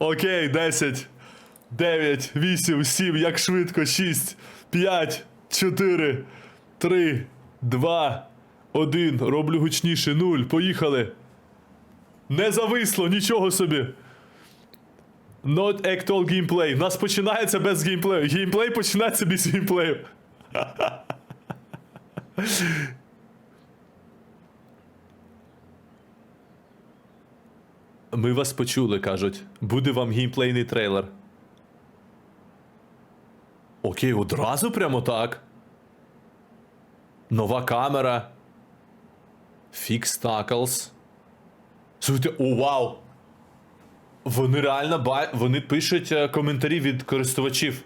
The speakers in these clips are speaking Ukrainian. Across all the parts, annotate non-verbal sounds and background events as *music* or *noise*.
Окей, 10, 9, 8, 7, як швидко, 6, 5, 4, 3, 2, 1. Роблю гучніше, 0. Поїхали. Не зависло, нічого собі. Not actual gameplay. У нас починається без геймплею. Геймплей починається без геймплею. *laughs* Ми вас почули, кажуть. Буде вам геймплейний трейлер. Окей, одразу прямо так. Нова камера. Fix Tackles. Слухайте, о, вау! Вони реально ба... вони пишуть е, коментарі від користувачів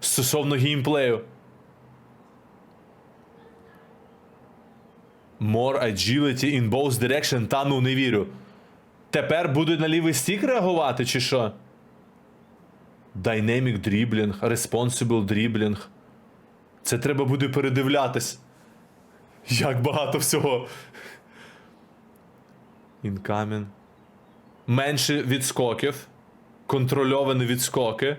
стосовно геймплею. More agility in both direction. Та ну не вірю. Тепер буде на лівий стік реагувати, чи що? Dynamic dribbling, responsible dribbling. Це треба буде передивлятись. Як багато всього. Incoming. Менше відскоків. Контрольовані відскоки.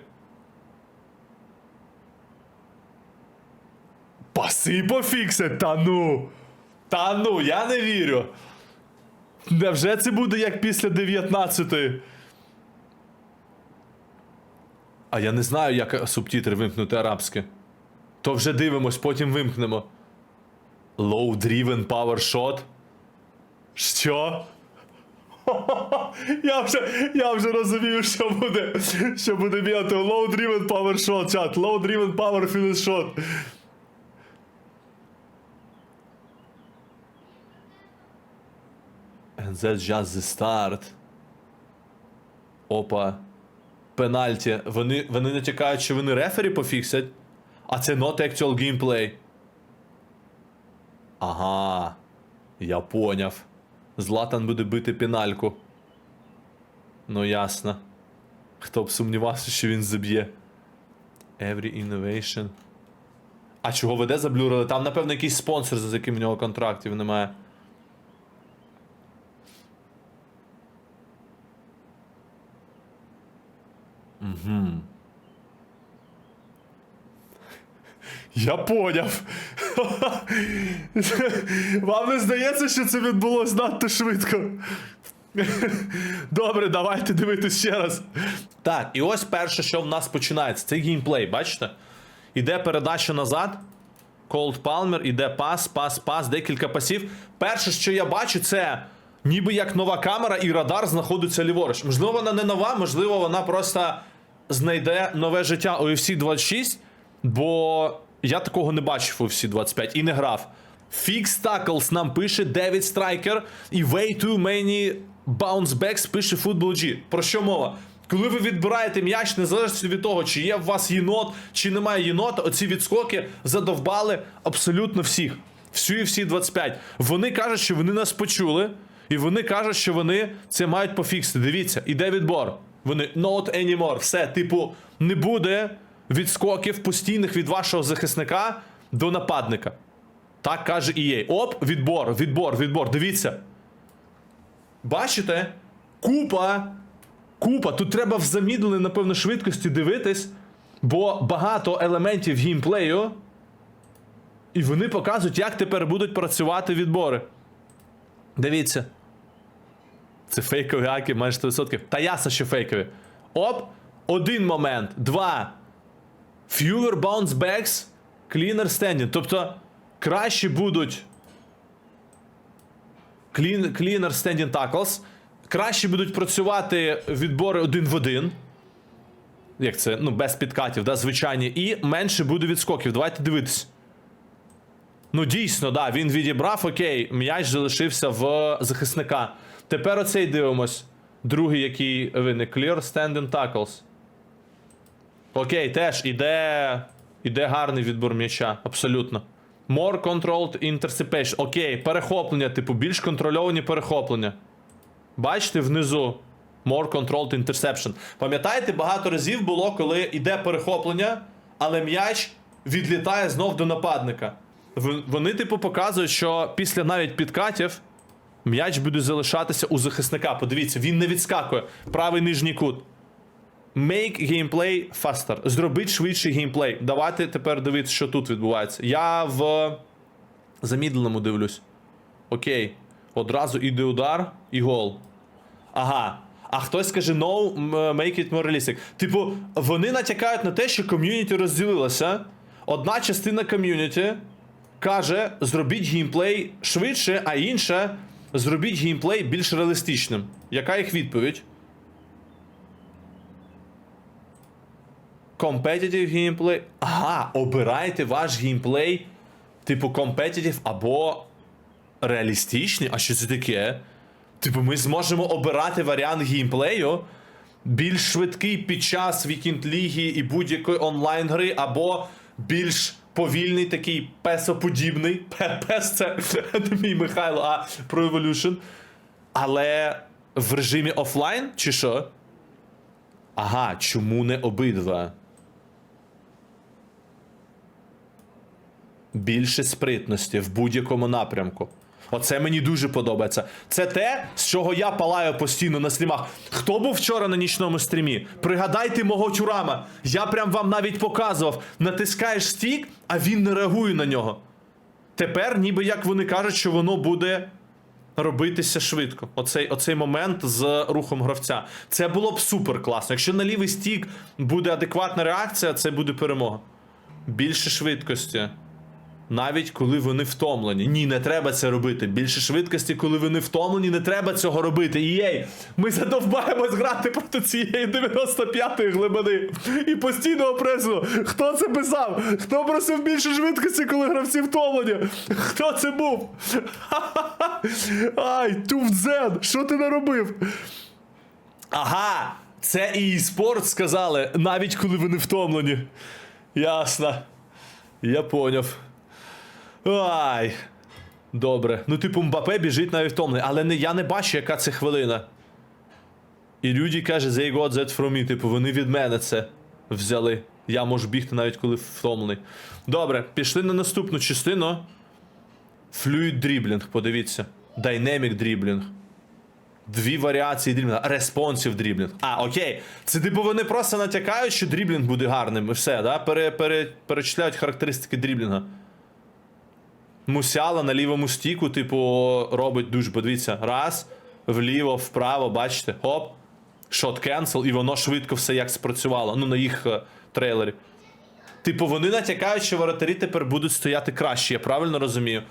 Паси пофіксять, та ну. Та ну, я не вірю. Невже це буде як після 19-ї? А я не знаю, як субтітри вимкнути арабське. То вже дивимось, потім вимкнемо. Low driven power shot. Що? *laughs* Я вже, я вже розумію, що буде. Що буде бігати. Low driven power shot, чат. Low driven power finish shot. That's just the start. Опа. Пенальті. Вони, вони натякають, що вони рефері пофіксять. А це not actual gameplay. Ага. Я поняв. Златан буде бити пенальку. Ну ясно. Хто б сумнівався, що він заб'є. Every innovation. А чого веде заблюрили? Там, напевно, якийсь спонсор, за яким в нього контрактів немає. Я поняв. Вам не здається, що це відбулось надто швидко. Добре, давайте дивитись ще раз. Так, і ось перше, що в нас починається. Це геймплей, бачите? Іде передача назад. Колд Палмер, іде пас, пас, пас, декілька пасів. Перше, що я бачу, це ніби як нова камера і радар знаходиться ліворуч. Можливо, вона не нова, можливо, вона просто знайде нове життя у UFC 26, бо я такого не бачив у UFC 25 і не грав. Fix Tackles нам пише Девід Страйкер і Way Too Many Bounce Backs пише Football G. Про що мова? Коли ви відбираєте м'яч, незалежно від того, чи є в вас єнот, чи немає єнота, оці відскоки задовбали абсолютно всіх. Всю UFC 25. Вони кажуть, що вони нас почули, і вони кажуть, що вони це мають пофіксити. Дивіться, іде відбор. Вони not anymore. Все, типу, не буде відскоків постійних від вашого захисника до нападника. Так каже EA. Оп, відбор, відбор, відбор. Дивіться. Бачите? Купа. Купа. Тут треба в замідленій, напевно, швидкості дивитись, бо багато елементів геймплею. І вони показують, як тепер будуть працювати відбори. Дивіться. Це фейкові аки майже 100%. Та ясно, що фейкові. Оп! Один момент. Два. Fewer bounce backs, cleaner standing. Тобто краще будуть. Clean, cleaner standing tackles. Краще будуть працювати відбори один в один. Як це? Ну, без підкатів, да, звичайні. І менше буде відскоків. Давайте дивитись. Ну, дійсно, да, він відібрав, окей, м'яч залишився в захисника. Тепер оцей дивимось. Другий, який виник. Clear standing tackles. Окей, теж іде. Іде гарний відбор м'яча, абсолютно. More controlled interception. Окей, перехоплення, типу, більш контрольовані перехоплення. Бачите, внизу. More controlled interception. Пам'ятаєте, багато разів було, коли йде перехоплення, але м'яч відлітає знов до нападника. Вони, типу, показують, що після навіть підкатів м'яч буде залишатися у захисника. Подивіться, він не відскакує. Правий нижній кут. Make gameplay faster. Зробіть швидший геймплей. Давайте тепер дивитися, що тут відбувається. Я в замідленому дивлюсь. Окей. Одразу іде удар і гол. Ага. А хтось скаже no, make it more realistic. Типу, вони натякають на те, що ком'юніті розділилося. Одна частина ком'юніті каже, зробіть геймплей швидше, а інша зробіть геймплей більш реалістичним. Яка їх відповідь? Competitive геймплей. Ага, обирайте ваш геймплей, типу, competitive або реалістичний. А що це таке? Типу, ми зможемо обирати варіант геймплею більш швидкий під час вікінд ліги і будь-якої онлайн гри, або більш повільний, такий песоподібний. Пе- *laughs* Пес це не мій Михайло, а про Evolution. Але в режимі офлайн чи що? Ага, чому не обидва? Більше спритності в будь-якому напрямку. Оце мені дуже подобається. Це те, з чого я палаю постійно на стрімах. Хто був вчора на нічному стрімі? Пригадайте мого тюрама. Я прям вам навіть показував. Натискаєш стік, а він не реагує на нього. Тепер, ніби як вони кажуть, що воно буде робитися швидко. Оцей, оцей момент з рухом гравця. Це було б супер класно. Якщо на лівий стік буде адекватна реакція, це буде перемога. Більше швидкості. Навіть коли вони втомлені. Ні, не треба це робити. Більше швидкості, коли вони втомлені, не треба цього робити. Єй, ми задовбаємось грати проти цієї 95-ї глибини і постійного пресу. Хто це писав? Хто просив більше швидкості, коли гравці втомлені? Хто це був? *laughs* Ай, Туфдзен, що ти наробив? Ага, це і спорт сказали, навіть коли вони втомлені. Ясно. Я поняв. Ай. Добре. Ну, типу, Мбапе біжить навіть втомлений, але не, я не бачу, яка це хвилина. І люди каже, they got that from me. Типу, вони від мене це взяли. Я можу бігти навіть коли втомлений. Добре, пішли на наступну частину. Fluid дріблінг, подивіться. Dynamic дріблінг. Дві варіації дріблінга. Responsive дріблінг. А, окей. Це типу вони просто натякають, що дріблінг буде гарним. І все, да? Пере, пере, перечисляють характеристики дріблінга. Мусяла на лівому стіку, типу, робить дуже. Подивіться. Раз, вліво, вправо, бачите, хоп. Шот кенсел, і воно швидко все як спрацювало. Ну, на їх е, трейлері. Типу, вони натякають, що воротарі тепер будуть стояти краще, я правильно розумію.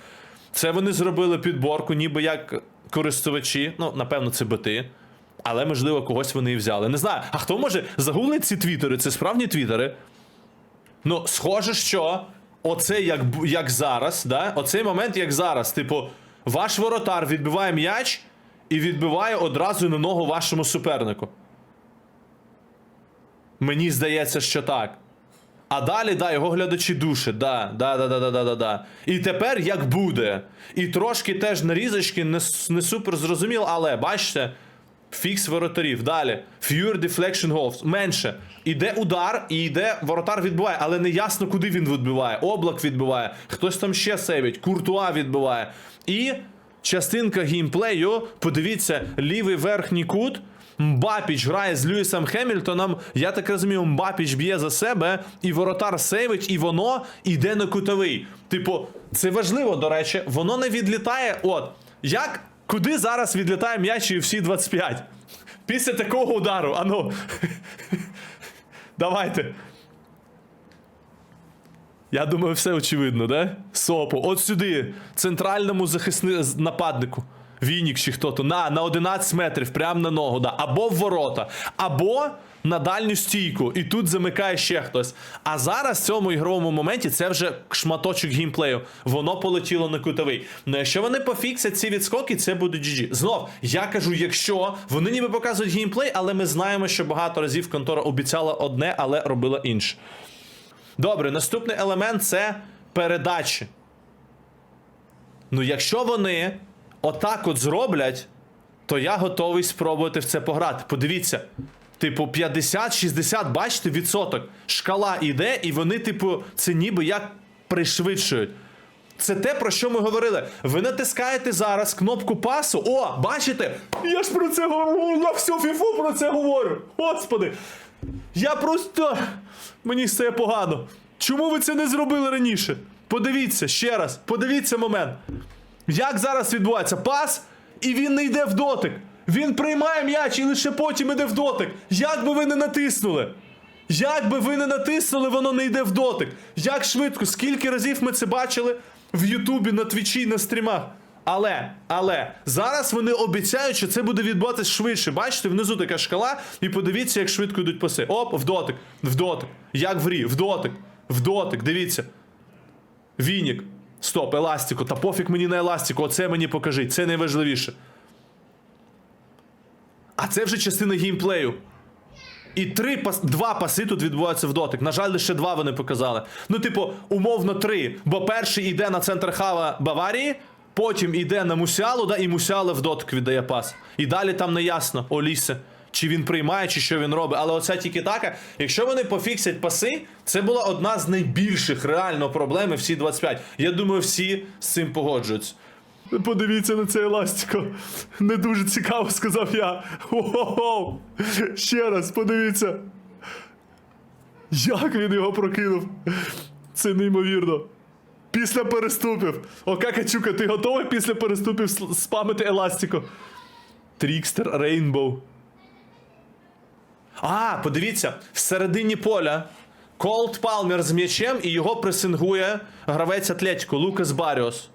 Це вони зробили підборку, ніби як користувачі. Ну, напевно, це боти. Але, можливо, когось вони і взяли. Не знаю. А хто може загуглить ці твіттери? Це справжні твіттери? Ну, схоже, що Оце як як зараз, да? оцей момент, як зараз. Типу, ваш воротар відбиває м'яч і відбиває одразу на ногу вашому супернику. Мені здається, що так. А далі, да, його глядачі душать. Да, да, да, да, да, да, да. І тепер як буде. І трошки теж нарізочки не не супер зрозуміло, але бачите фікс воротарів. Далі. Fewer deflection goals. Менше. Іде удар, і йде воротар відбиває, але не ясно, куди він відбиває. Облак відбиває, хтось там ще сейвить, куртуа відбиває. І частинка геймплею, подивіться, лівий верхній кут. Мбапіч грає з Льюісом Хемільтоном. Я так розумію, Мбапіч б'є за себе, і воротар сейвить, і воно йде на кутовий. Типу, це важливо, до речі, воно не відлітає. От, як, куди зараз відлітає м'яч UFC 25? Після такого удару, ану. Давайте. Я думаю, все очевидно, да? Сопу. От сюди, центральному захисни... нападнику. Вінік чи хто-то. На, на 11 метрів, прямо на ногу, да. Або в ворота, або на дальню стійку. І тут замикає ще хтось. А зараз в цьому ігровому моменті це вже шматочок геймплею. Воно полетіло на кутовий. Ну якщо вони пофіксять ці відскоки, це буде GG. Знов, я кажу, якщо вони ніби показують геймплей, але ми знаємо, що багато разів контора обіцяла одне, але робила інше. Добре, наступний елемент це передачі. Ну, якщо вони отак от зроблять, то я готовий спробувати в це пограти. Подивіться. Типу, 50-60, бачите, відсоток. Шкала іде, і вони, типу, це ніби як пришвидшують. Це те, про що ми говорили. Ви натискаєте зараз кнопку пасу. О, бачите? Я ж про це говорю. Я всю фіфу про це говорю. Господи. Я просто. Мені стає погано. Чому ви це не зробили раніше? Подивіться ще раз, подивіться момент. Як зараз відбувається пас, і він не йде в дотик. Він приймає м'яч і лише потім іде в дотик. Як би ви не натиснули? Як би ви не натиснули, воно не йде в дотик. Як швидко, скільки разів ми це бачили в Ютубі, на Твічі, на стрімах. Але, але зараз вони обіцяють, що це буде відбуватися швидше. Бачите, внизу така шкала, і подивіться, як швидко йдуть паси. Оп, в дотик, в дотик. Як в рі, в дотик, в дотик, дивіться. Вінік. Стоп, еластику. Та пофіг мені на еластику, оце мені покажіть, це найважливіше. Це вже частина геймплею. І три пас, два паси тут відбуваються в дотик. На жаль, лише два вони показали. Ну, типу, умовно три. Бо перший йде на центр хава Баварії, потім йде на Мусіалу, да, і Мусіала в дотик віддає пас. І далі там не ясно, Олісе, чи він приймає, чи що він робить. Але оця тільки така, якщо вони пофіксять паси, це була одна з найбільших реально проблем всі 25. Я думаю, всі з цим погоджуються. Подивіться на це еластико. Не дуже цікаво, сказав я. Воу! Ще раз, подивіться. Як він його прокинув? Це неймовірно. Після переступів. О, Какачука, ти готовий після переступів спамити еластико? Трікстер Рейнбоу. А, подивіться, всередині поля Колд Палмер з м'ячем і його пресингує гравець Атлетіко Лукас Баріос.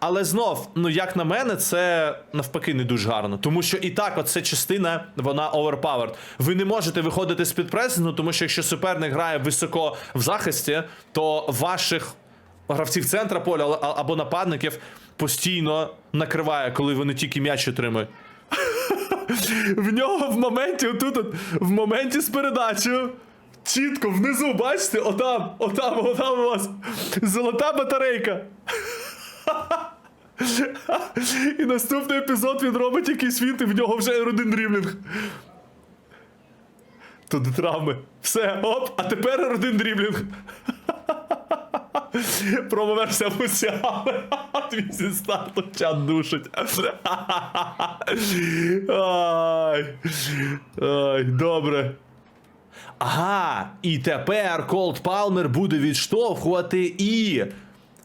Але знов, ну як на мене, це навпаки не дуже гарно. Тому що і так, оця частина, вона overpowered. Ви не можете виходити з під пресингу, тому що якщо суперник грає високо в захисті, то ваших гравців центра поля або нападників постійно накриває, коли вони тільки м'яч отримують. В нього в моменті, отут, от, в моменті з передачею. Чітко внизу, бачите, отам, отам, отам у вас золота батарейка. І наступний епізод він робить якийсь фінт, і в нього вже R1 дріблінг. Тут травми. Все, оп, а тепер R1 дріблінг. Промоверсія Мусіали. Твій зі старту чат душить. Ай. Ай, добре. Ага, і тепер Колд Палмер буде відштовхувати і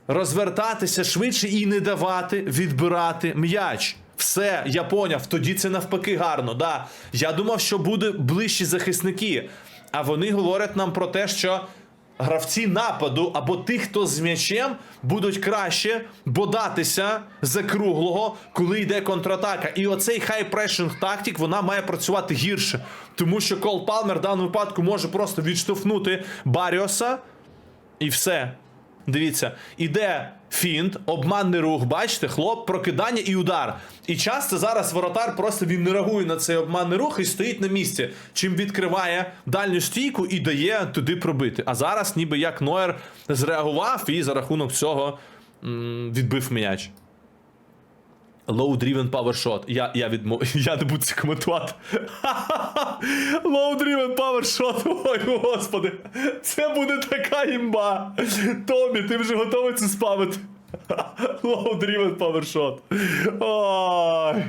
розвертатися швидше і не давати відбирати м'яч. Все, я поняв, тоді це навпаки гарно. Да. Я думав, що буде ближчі захисники. А вони говорять нам про те, що гравці нападу або тих, хто з м'ячем, будуть краще бодатися за круглого, коли йде контратака. І оцей хай-прешинг тактик вона має працювати гірше. Тому що Кол Палмер в даному випадку може просто відштовхнути Баріоса і все. Дивіться, іде фінт, обманний рух, бачите, хлоп, прокидання і удар. І часто зараз воротар просто він не реагує на цей обманний рух і стоїть на місці, чим відкриває дальню стійку і дає туди пробити. А зараз, ніби як Ноер зреагував і за рахунок цього відбив м'яч. Low driven power shot. Я, я, відмо... *laughs* я не буду це коментувати. *laughs* Low driven power shot. Ой, господи. Це буде така імба. Томі, ти вже готовий це спамити? *laughs* Low driven power shot. Ой.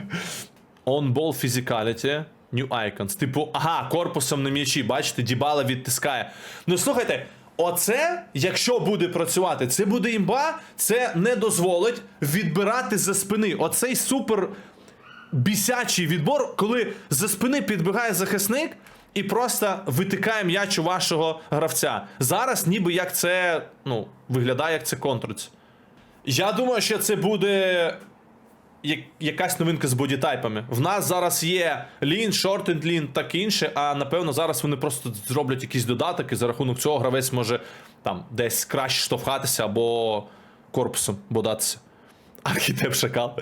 On ball physicality. New icons. Типу, ага, корпусом на м'ячі, бачите, Дібала відтискає. Ну слухайте, оце, якщо буде працювати, це буде імба, це не дозволить відбирати за спини. Оцей супер бісячий відбор, коли за спини підбігає захисник і просто витикає м'яч у вашого гравця. Зараз, ніби як це, ну, виглядає, як це контруться. Я думаю, що це буде якась новинка з бодітайпами. В нас зараз є лін, шортенд лін, так інше, а напевно зараз вони просто зроблять якийсь додаток, і за рахунок цього гравець може там десь краще штовхатися або корпусом бодатися. *laughs* Архітеп шакал.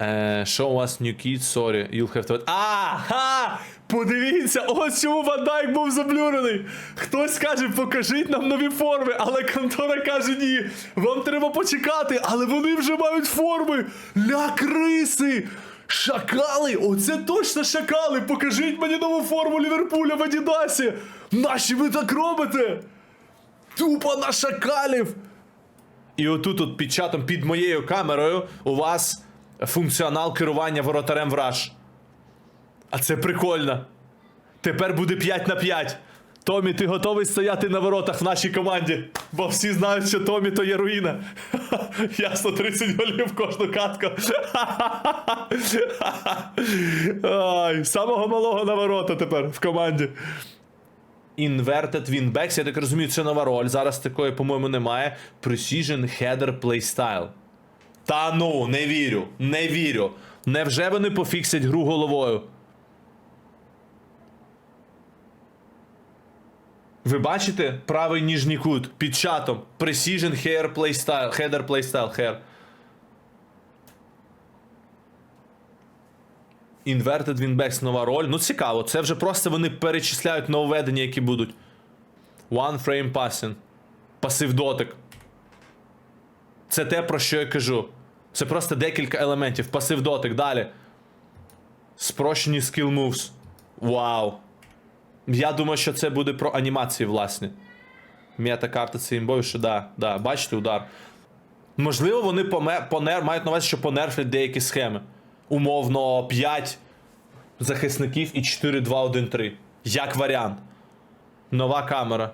Е, Show us new kids, sorry, you'll have to... Ага! Подивіться, ось чому Ван Дайк був заблюрений. Хтось каже, покажіть нам нові форми, але контора каже, ні. Вам треба почекати, але вони вже мають форми. Ля криси! Шакали! Оце точно шакали! Покажіть мені нову форму Ліверпуля в Адідасі! Наші ви так робите? Тупо на шакалів! І отут, от під чатом, під моєю камерою, у вас функціонал керування воротарем в Rush. А це прикольно. Тепер буде 5 на 5. Томі, ти готовий стояти на воротах в нашій команді? Бо всі знають, що Томі то є руїна. *laughs* Ясно, 30 голів в кожну катку. *laughs* Ай, самого малого на ворота тепер в команді. Inverted Winbacks, я так розумію, це нова роль. Зараз такої, по-моєму, немає. Precision Header Playstyle. Та ну, не вірю, не вірю. Невже вони пофіксять гру головою? Ви бачите правий ніжній кут під чатом. Precision Hair Playstyle. Header Playstyle. Hair. Inverted Winbacks нова роль. Ну цікаво, це вже просто вони перечисляють нововведення, які будуть. One Frame Passing. Пасив дотик. Це те, про що я кажу. Це просто декілька елементів. Пасив дотик. Далі. Спрощені skill moves. Вау. Я думаю, що це буде про анімації, власне. М'ята карта це імбою, що да, да, бачите удар. Можливо, вони поме, понер, мають на увазі, що понерфлять деякі схеми. Умовно, 5 захисників і 4-2-1-3. Як варіант. Нова камера.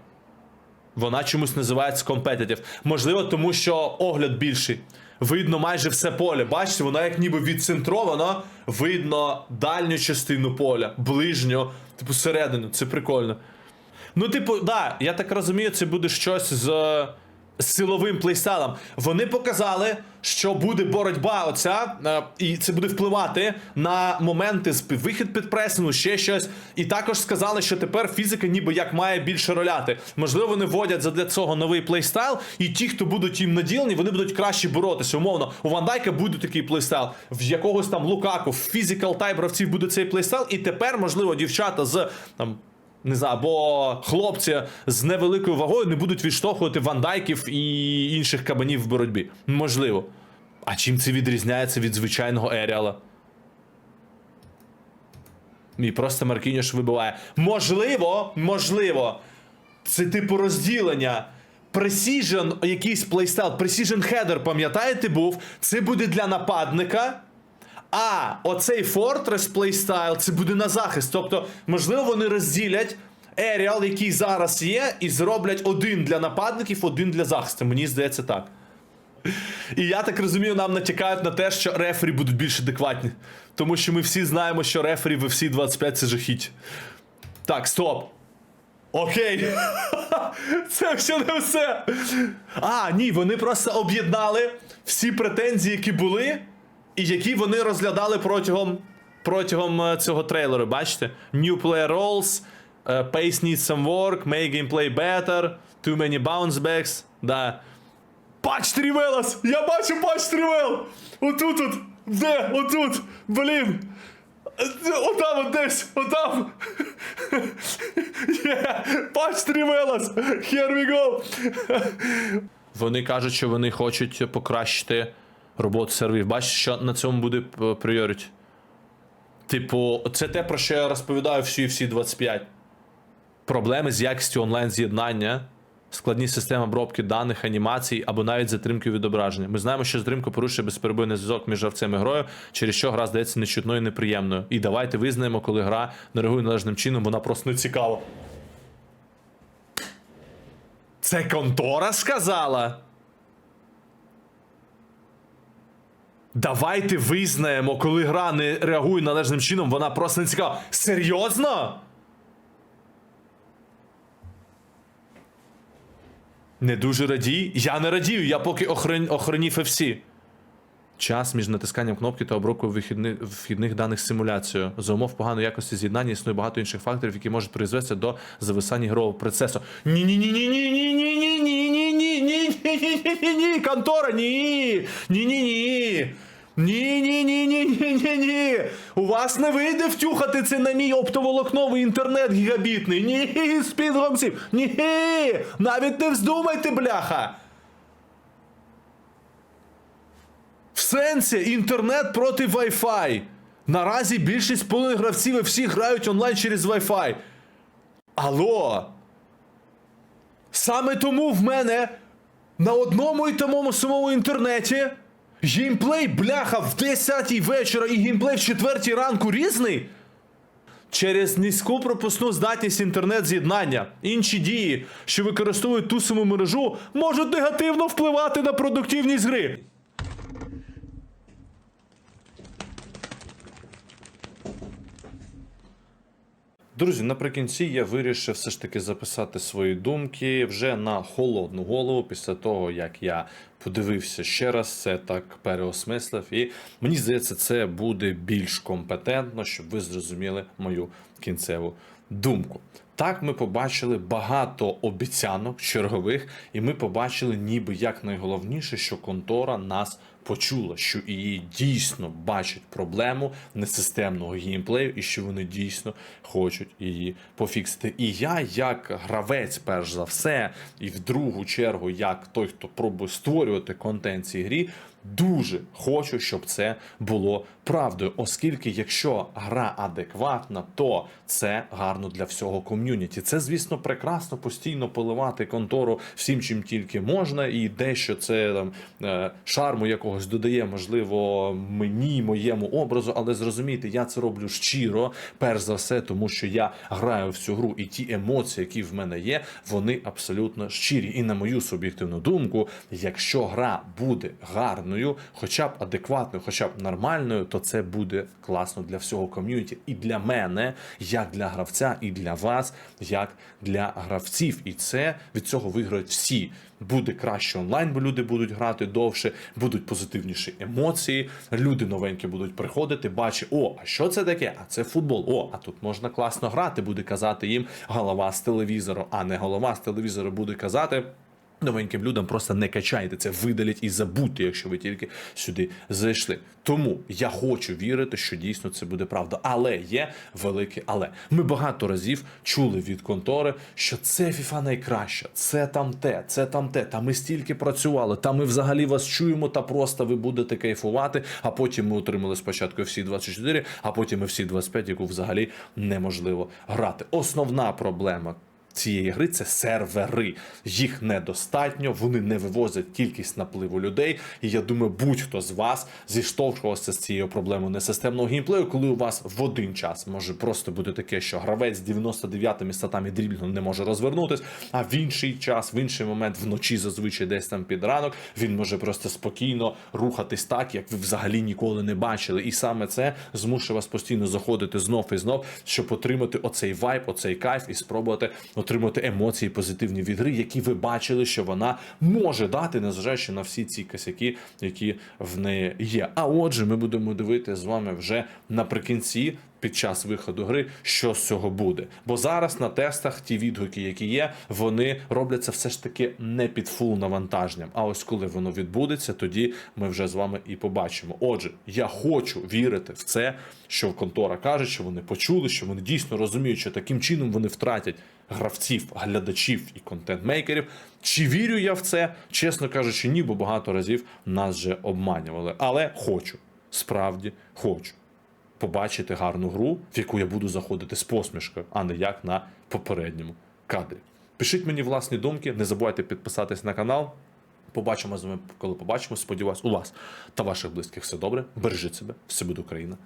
Вона чомусь називається Competitive. Можливо, тому що огляд більший. Видно майже все поле. Бачите, вона як ніби відцентрована. Видно дальню частину поля, ближню, типу середину. Це прикольно. Ну, типу, да, я так розумію, це буде щось з, з силовим плейстайлом. Вони показали, що буде боротьба оця, е, і це буде впливати на моменти з вихід під пресингу, ще щось. І також сказали, що тепер фізика ніби як має більше роляти. Можливо, вони вводять задля цього новий плейстайл, і ті, хто будуть їм наділені, вони будуть краще боротися. Умовно, у Ван Дайка буде такий плейстайл, в якогось там Лукаку, в фізикал тайп гравців буде цей плейстайл, і тепер, можливо, дівчата з там. Не знаю, або хлопці з невеликою вагою не будуть відштовхувати вандайків і інших кабанів в боротьбі. Можливо. А чим це відрізняється від звичайного Еріала? І просто Маркіньош вибиває. Можливо, можливо, це типу розділення. Precision, якийсь плейстайл, Precision Header, пам'ятаєте, був? Це буде для нападника. А оцей Fortress плейстайл це буде на захист. Тобто, можливо, вони розділять Еріал, який зараз є, і зроблять один для нападників, один для захисту. Мені здається так. І я так розумію, нам натякають на те, що рефері будуть більш адекватні. Тому що ми всі знаємо, що рефері в FC 25 це жахіть. Так, стоп. Окей. *laughs* Це ще не все. А, ні, вони просто об'єднали всі претензії, які були, і які вони розглядали протягом протягом е, цього трейлеру. Бачите? New player roles, е, pace needs some work, make gameplay better, too many bounce backs. Да. Патч Трівелас! Я бачу патч Трівел! Отут от! Де? Отут! Блін! Отам от десь! Отам! Є! Патч Трівелас! Here we go! *laughs* Вони кажуть, що вони хочуть покращити роботу серверів. Бачиш, що на цьому буде пріоріті. Типу, це те, про що я розповідаю всі всі 25. Проблеми з якістю онлайн-з'єднання, складні системи обробки даних, анімацій або навіть затримкою відображення. Ми знаємо, що затримка порушує безперебойний зв'язок між гравцем і грою, через що гра здається нечутною і неприємною. І давайте визнаємо, коли гра не реагує належним чином, вона просто не цікава. Це контора сказала? Давайте визнаємо, коли гра не реагує належним чином, вона просто не цікава. Серйозно? Не дуже радій. Я не радію, я поки охрен... охренів FC. Час між натисканням кнопки та обробкою вихідни... вхідних даних симуляцією. За умов поганої якості з'єднання існує багато інших факторів, які можуть призвести до зависання ігрового процесу. ні ні-ні-ні, контора, ні. Ні-ні-ні. Ні-ні-ні-ні-ні-ні-ні. У вас не вийде втюхати це на мій оптоволокновий інтернет гігабітний. Ні, з. Ні. Навіть не вздумайте, бляха. В сенсі інтернет проти Wi-Fi. Наразі більшість половини гравців і всі грають онлайн через Wi-Fi. Алло. Саме тому в мене на одному і тому самому інтернеті геймплей, бляха, в 10 вечора і геймплей в 4 ранку різний? Через низьку пропускну здатність інтернет-з'єднання, інші дії, що використовують ту саму мережу, можуть негативно впливати на продуктивність гри. Друзі, наприкінці я вирішив все ж таки записати свої думки вже на холодну голову після того, як я подивився ще раз, це так переосмислив. І мені здається, це буде більш компетентно, щоб ви зрозуміли мою кінцеву думку. Так, ми побачили багато обіцянок чергових, і ми побачили, ніби як найголовніше, що контора нас почула, що її дійсно бачать проблему несистемного геймплею, і що вони дійсно хочуть її пофіксити. І я, як гравець, перш за все, і в другу чергу, як той, хто пробує створювати контент цій грі. Дуже хочу, щоб це було правдою, оскільки якщо гра адекватна, то це гарно для всього ком'юніті. Це, звісно, прекрасно постійно поливати контору всім, чим тільки можна, і дещо це там е, шарму якогось додає, можливо, мені, моєму образу, але зрозумійте, я це роблю щиро, перш за все, тому що я граю в цю гру, і ті емоції, які в мене є, вони абсолютно щирі. І на мою суб'єктивну думку, якщо гра буде гарною, хоча б адекватною, хоча б нормальною, то це буде класно для всього ком'юніті. І для мене, як для гравця, і для вас, як для гравців. І це від цього виграють всі. Буде краще онлайн, бо люди будуть грати довше, будуть позитивніші емоції. Люди новенькі будуть приходити, бачать, о, а що це таке? А це футбол. О, а тут можна класно грати, буде казати їм голова з телевізору, а не голова з телевізору буде казати. Новеньким людям просто не качайте це, видаліть і забудьте, якщо ви тільки сюди зайшли. Тому я хочу вірити, що дійсно це буде правда. Але є велике але. Ми багато разів чули від контори, що це FIFA найкраща, це там те, це там те. Та ми стільки працювали, та ми взагалі вас чуємо, та просто ви будете кайфувати. А потім ми отримали спочатку всі 24, а потім всі 25, яку взагалі неможливо грати. Основна проблема цієї гри це сервери. Їх недостатньо, вони не вивозять кількість напливу людей. І я думаю, будь-хто з вас зіштовхувався з цією проблемою несистемного геймплею, коли у вас в один час може просто бути таке, що гравець з 99 статами дрібно не може розвернутись, а в інший час, в інший момент, вночі зазвичай десь там під ранок, він може просто спокійно рухатись так, як ви взагалі ніколи не бачили. І саме це змушує вас постійно заходити знов і знов, щоб отримати оцей вайб, оцей кайф і спробувати отримати емоції позитивні від гри, які ви бачили, що вона може дати, незважаючи на всі ці косяки, які в неї є. А отже, ми будемо дивитися з вами вже наприкінці. Під час виходу гри, що з цього буде. Бо зараз на тестах ті відгуки, які є, вони робляться все ж таки не під фул навантаженням. А ось коли воно відбудеться, тоді ми вже з вами і побачимо. Отже, я хочу вірити в це, що контора каже, що вони почули, що вони дійсно розуміють, що таким чином вони втратять гравців, глядачів і контент-мейкерів. Чи вірю я в це? Чесно кажучи, ні, бо багато разів нас вже обманювали. Але хочу, справді хочу побачити гарну гру, в яку я буду заходити з посмішкою, а не як на попередньому кадрі. Пишіть мені власні думки, не забувайте підписатись на канал. Побачимо з вами, коли побачимо. Сподіваюсь, у вас та ваших близьких все добре. Бережіть себе, все буде Україна.